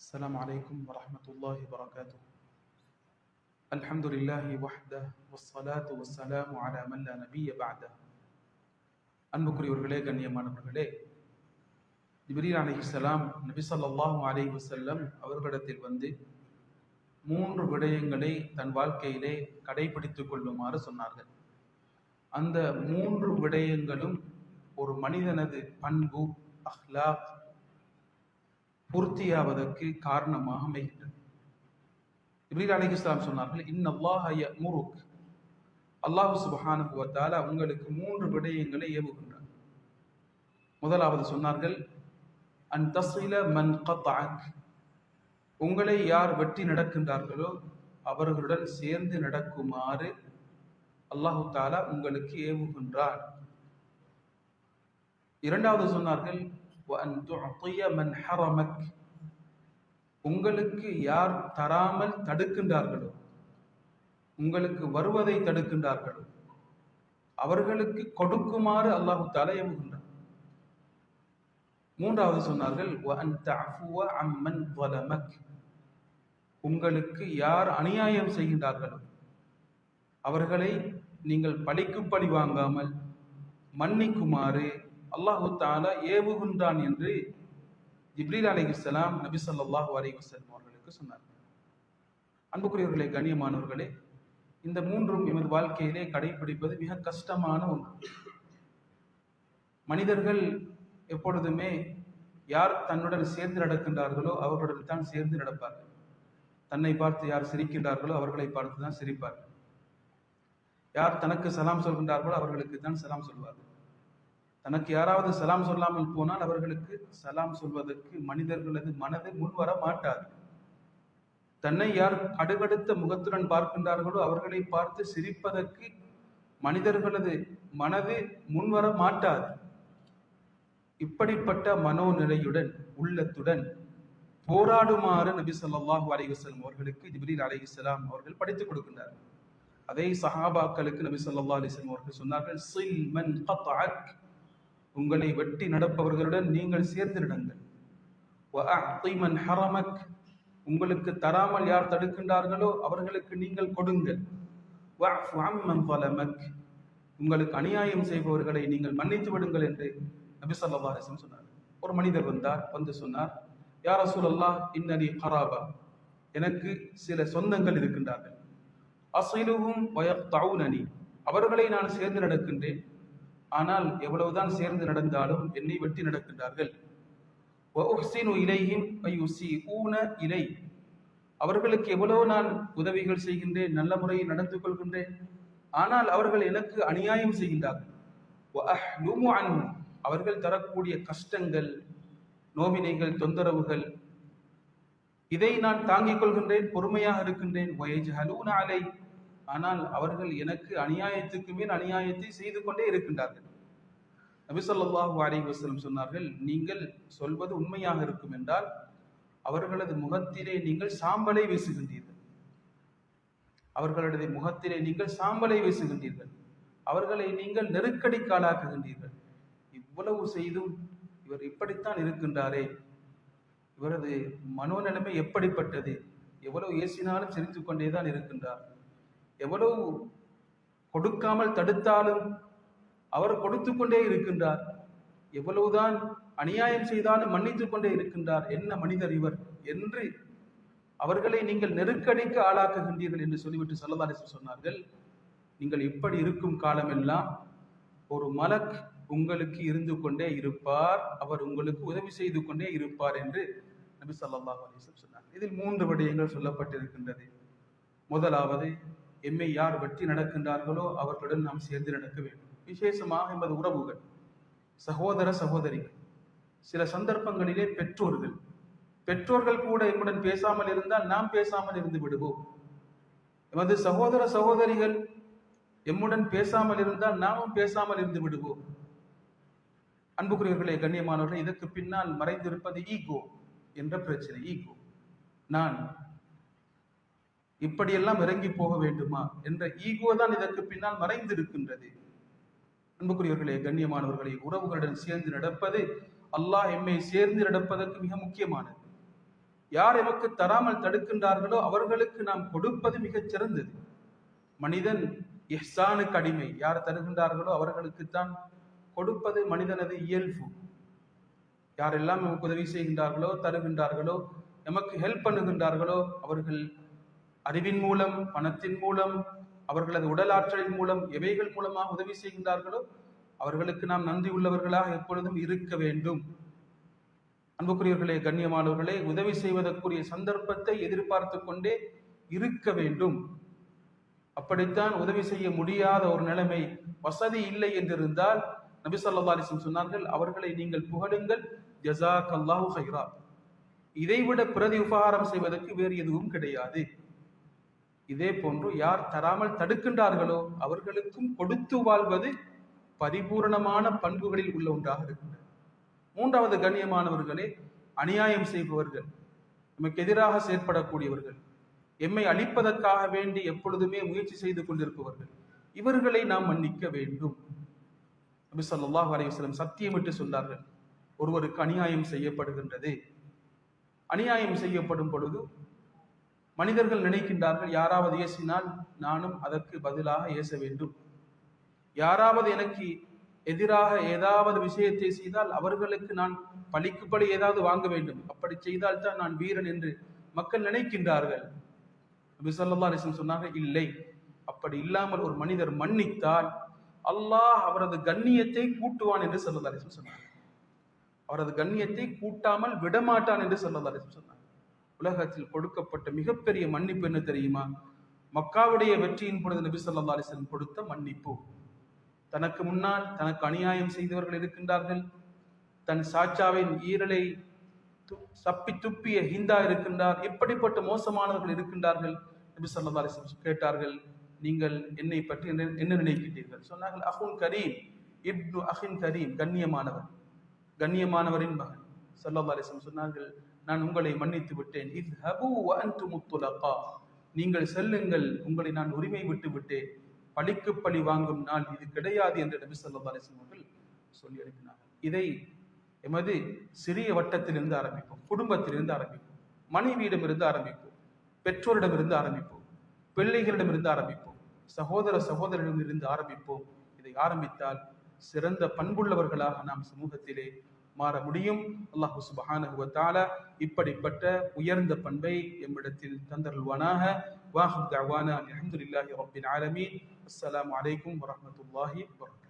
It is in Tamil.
السلام عليكم ورحمة الله وبركاته الحمد لله وحده والصلاة والسلام على من لا نبي بعده அன்புக்குரியவர்களே கண்ணியமானவர்களே ஜிப்ரீல் அலைஹிஸ்ஸலாம் நபி ஸல்லல்லாஹு அலைஹி வஸல்லம் அவர்களிடத்தில் வந்து மூன்று விடயங்களை தன் வாழ்க்கையிலே கடைபிடித்துக் கொள்ளுமாறு சொன்னார்கள் அந்த மூன்று விடயங்களும் ஒரு மனிதனது பண்பு அஹ்லாக் பூர்த்தியாவதற்கு காரணமாக அமைகின்றது இப்ரீல் அலிகுஸ்லாம் சொன்னார்கள் இன் அல்லாஹய முருக் அல்லாஹு வ உங்களுக்கு மூன்று விடயங்களை ஏவுகின்றார் முதலாவது சொன்னார்கள் அன் தஸ்இல மன் கத்தாக் உங்களை யார் வெட்டி நடக்கின்றார்களோ அவர்களுடன் சேர்ந்து நடக்குமாறு அல்லாஹு தாலா உங்களுக்கு ஏவுகின்றார் இரண்டாவது சொன்னார்கள் மன் ஹரமக் உங்களுக்கு யார் தராமல் தடுக்கின்றார்களோ உங்களுக்கு வருவதை தடுக்கின்றார்களோ அவர்களுக்கு கொடுக்குமாறு அல்லாஹு தாலா ஏவுகின்றார் மூன்றாவது சொன்னார்கள் உங்களுக்கு யார் அநியாயம் செய்கின்றார்களோ அவர்களை நீங்கள் பழிக்கு பழி வாங்காமல் மன்னிக்குமாறு அல்லாஹு தாலா ஏவுகின்றான் என்று ஜிப்ரீல் அலைஹிஸ்ஸலாம் நபி சொல்லாஹு அலைஹி வஸல்லம் அவர்களுக்கு சொன்னார். அன்புக்குரியவர்களே கண்ணியமானவர்களே இந்த மூன்றும் எமது வாழ்க்கையிலே கடைபிடிப்பது மிக கஷ்டமான ஒன்று. மனிதர்கள் எப்பொழுதுமே யார் தன்னுடன் சேர்ந்து நடக்கின்றார்களோ அவர்களுடன் தான் சேர்ந்து நடப்பார்கள். தன்னை பார்த்து யார் சிரிக்கின்றார்களோ அவர்களை பார்த்து தான் சிரிப்பார்கள். யார் தனக்கு சலாம் சொல்கின்றார்களோ அவர்களுக்கு தான் சலாம் சொல்வார்கள். தனக்கு யாராவது சலாம் சொல்லாமல் போனால் அவர்களுக்கு சலாம் சொல்வதற்கு மனிதர்களது மனது முன்வர மாட்டாது தன்னை யார் அடுகடுத்த முகத்துடன் பார்க்கின்றார்களோ அவர்களை பார்த்து சிரிப்பதற்கு மனிதர்களது மனது முன்வர மாட்டாது இப்படிப்பட்ட மனோநிலையுடன் உள்ளத்துடன் போராடுமாறு நபி சொல்லாஹு அலைஹி அவர்களுக்கு ஜிப்ரீல் அலைஹிஸ்ஸலாம் அவர்கள் படித்துக் கொடுக்கின்றார்கள் அதே சஹாபாக்களுக்கு நபி சொல்லா அலிஸ்லாம் அவர்கள் சொன்னார்கள் உங்களை வெட்டி நடப்பவர்களுடன் நீங்கள் சேர்ந்து நடங்கள் ஹரமக் உங்களுக்கு தராமல் யார் தடுக்கின்றார்களோ அவர்களுக்கு நீங்கள் கொடுங்கள். உங்களுக்கு அநியாயம் செய்பவர்களை நீங்கள் மன்னித்து விடுங்கள் என்று நபி சொல்லா சொன்னார். ஒரு மனிதர் வந்தார் வந்து சொன்னார் யார் அசூலல்லா இன்னலி ஹராபா. எனக்கு சில சொந்தங்கள் இருக்கின்றார்கள். அசைலுவும் வயத்தாவுனி அவர்களை நான் சேர்ந்து நடக்கின்றேன். ஆனால் எவ்வளவுதான் சேர்ந்து நடந்தாலும் என்னை வெட்டி நடக்கின்றார்கள். இலையும் இலை. அவர்களுக்கு எவ்வளவு நான் உதவிகள் செய்கின்றேன் நல்ல முறையில் நடந்து கொள்கின்றேன். ஆனால் அவர்கள் எனக்கு அநியாயம் செய்கின்றார்கள் அவர்கள் தரக்கூடிய கஷ்டங்கள் நோவினைகள் தொந்தரவுகள் இதை நான் தாங்கிக் கொள்கின்றேன் பொறுமையாக இருக்கின்றேன். அலை. ஆனால் அவர்கள் எனக்கு அநியாயத்துக்கு மேல் அநியாயத்தை செய்து கொண்டே இருக்கின்றார்கள். நபிசல்லாஹு ஸல்லல்லாஹு வசலம் சொன்னார்கள் நீங்கள் சொல்வது உண்மையாக இருக்கும் என்றால் அவர்களது முகத்திலே நீங்கள் சாம்பலை வீசுகின்றீர்கள். அவர்களது முகத்திலே நீங்கள் சாம்பலை வீசுகின்றீர்கள். அவர்களை நீங்கள் நெருக்கடிக்கு ஆளாக்குகின்றீர்கள் இவ்வளவு செய்தும் இவர் இப்படித்தான் இருக்கின்றாரே. இவரது மனோநிலைமை எப்படிப்பட்டது? எவ்வளவு ஏசினாலும் சிரித்து கொண்டே தான் இருக்கின்றார். எவ்வளவு கொடுக்காமல் தடுத்தாலும் அவர் கொடுத்து கொண்டே இருக்கின்றார். எவ்வளவுதான் அநியாயம் செய்தாலும் மன்னித்து கொண்டே இருக்கின்றார். என்ன மனிதர் இவர் என்று அவர்களை நீங்கள் நெருக்கடிக்கு ஆளாக்குகின்றீர்கள் என்று சொல்லிவிட்டு சொல்லதாரிசு சொன்னார்கள். நீங்கள் இப்படி இருக்கும் காலமெல்லாம் ஒரு மலக் உங்களுக்கு இருந்து கொண்டே இருப்பார். அவர் உங்களுக்கு உதவி செய்து கொண்டே இருப்பார் என்று நபி சல்லாஹ் அலிஸ்லம் சொன்னார் இதில் மூன்று விடயங்கள் சொல்லப்பட்டிருக்கின்றது. முதலாவது எம்மை யார் வெற்றி நடக்கின்றார்களோ அவர்களுடன் நாம் சேர்ந்து நடக்க வேண்டும். விசேஷமாக எமது உறவுகள் சகோதர சகோதரிகள். சில சந்தர்ப்பங்களிலே பெற்றோர்கள் பெற்றோர்கள் கூட எம்முடன் பேசாமல் இருந்தால் நாம் பேசாமல் இருந்து விடுவோம். எமது சகோதர சகோதரிகள் எம்முடன் பேசாமல் இருந்தால் நாமும் பேசாமல் இருந்து விடுவோம். அன்புக்குரியவர்களே கண்ணியமானவர்கள் இதற்கு பின்னால் மறைந்திருப்பது ஈகோ என்ற பிரச்சனை ஈகோ. நான் இப்படியெல்லாம் இறங்கி போக வேண்டுமா? என்ற ஈகோ தான் இதற்கு பின்னால் மறைந்திருக்கின்றது. அன்புக்குரியவர்களே கண்ணியமானவர்களே உறவுகளுடன் சேர்ந்து நடப்பது அல்லாஹ் எம்மை சேர்ந்து நடப்பதற்கு மிக முக்கியமானது. யார் எமக்கு தராமல் தடுக்கின்றார்களோ அவர்களுக்கு நாம் கொடுப்பது மிகச் சிறந்தது. மனிதன் இஹ்சானுக்கு அடிமை. யார் தருகின்றார்களோ அவர்களுக்குத்தான் கொடுப்பது மனிதனது இயல்பு. யாரெல்லாம் நமக்கு உதவி செய்கின்றார்களோ தருகின்றார்களோ நமக்கு ஹெல்ப் பண்ணுகின்றார்களோ அவர்கள் அறிவின் மூலம் பணத்தின் மூலம் அவர்களது உடல் ஆற்றலின் மூலம் எவைகள் மூலமாக உதவி செய்கின்றார்களோ அவர்களுக்கு நாம் நன்றி உள்ளவர்களாக எப்பொழுதும் இருக்க வேண்டும். அன்புக்குரியவர்களே கண்ணியமானவர்களே உதவி செய்வதற்குரிய சந்தர்ப்பத்தை எதிர்பார்த்து கொண்டே இருக்க வேண்டும். அப்படித்தான் உதவி செய்ய முடியாத ஒரு நிலைமை வசதி இல்லை என்றிருந்தால் நபி சொல்லா சொன்னார்கள் அவர்களை நீங்கள் புகழுங்கள் ஜசாக் அல்லாஹு ஹைரா இதைவிட பிரதி உபகாரம் செய்வதற்கு வேறு எதுவும் கிடையாது. இதே போன்று யார் தராமல் தடுக்கின்றார்களோ அவர்களுக்கும் கொடுத்து வாழ்வது பரிபூரணமான பண்புகளில் உள்ள ஒன்றாக இருக்கின்றது. மூன்றாவது கண்ணியமானவர்களே அநியாயம் செய்பவர்கள் நமக்கு எதிராக செயற்படக்கூடியவர்கள் எம்மை அழிப்பதற்காக வேண்டி எப்பொழுதுமே முயற்சி செய்து கொண்டிருப்பவர்கள் இவர்களை நாம் மன்னிக்க வேண்டும். நபி ஸல்லல்லாஹு அலைஹி சத்தியமிட்டு சொன்னார்கள் ஒருவருக்கு அநியாயம் செய்யப்படுகின்றது. அநியாயம் செய்யப்படும் பொழுது மனிதர்கள் நினைக்கின்றார்கள் யாராவது ஏசினால் நானும் அதற்கு பதிலாக ஏச வேண்டும். யாராவது எனக்கு எதிராக ஏதாவது விஷயத்தை செய்தால் அவர்களுக்கு நான் பழிக்குப்படி ஏதாவது வாங்க வேண்டும். அப்படி செய்தால் தான் நான் வீரன் என்று மக்கள் நினைக்கின்றார்கள். நபி ஸல்லல்லாஹு சொன்னாங்க இல்லை. அப்படி இல்லாமல் ஒரு மனிதர் மன்னித்தால் அல்லாஹ் அவரது கண்ணியத்தை கூட்டுவான் என்று ஸல்லல்லாஹு சொன்னார் அவரது கண்ணியத்தை கூட்டாமல் விடமாட்டான் என்று ஸல்லல்லாஹு சொன்னார் உலகத்தில் கொடுக்கப்பட்ட மிகப்பெரிய மன்னிப்பு என்ன தெரியுமா? மக்காவுடைய வெற்றியின் பொழுது நபி சொல்லா அலைஹி கொடுத்த மன்னிப்பு. தனக்கு முன்னால் தனக்கு அநியாயம் செய்தவர்கள் இருக்கின்றார்கள். தன் சாச்சாவின் ஈரலை சப்பி துப்பிய ஹிந்தா இருக்கின்றார். எப்படிப்பட்ட மோசமானவர்கள் இருக்கின்றார்கள்? நபி சொல்லா அலைஹி கேட்டார்கள் நீங்கள் என்னை பற்றி என்ன நினைக்கிட்டீர்கள் சொன்னார்கள் அஹுன் கரீம் இப்னு அஹின் கரீம் கண்ணியமானவர். கண்ணியமானவரின் மகன். சொல்லா அலைஹி சொன்னார்கள் நான் உங்களை மன்னித்து விட்டேன். இத்ஹபு வ அன்தும் துலகா நீங்கள் செல்லுங்கள் உங்களை நான் உரிமை விட்டு விட்டேன். பழிக்கு பழி வாங்கும் நாள் இது கிடையாது என்று நபி சொல்லா அவர்கள் சொல்லி அனுப்பினார் இதை எமது சிறிய வட்டத்திலிருந்து ஆரம்பிப்போம் குடும்பத்திலிருந்து ஆரம்பிப்போம் மனைவியிடமிருந்து ஆரம்பிப்போம் பெற்றோரிடமிருந்து ஆரம்பிப்போம் பிள்ளைகளிடமிருந்து ஆரம்பிப்போம் சகோதர சகோதரிடமிருந்து ஆரம்பிப்போம். இதை ஆரம்பித்தால் சிறந்த பண்புள்ளவர்களாக நாம் சமூகத்திலே மாற முடியும். அல்லாஹு சுப்ஹானஹு இப்படிப்பட்ட உயர்ந்த பண்பை எம்மிடத்தில் தந்தருள்வானாக. வாஹு தவானா அலமதுல்லாஹி ரபின் ஆலமீன். அஸ்லாம் அலைக்கும் வரமத்துல்லாஹி வரகம்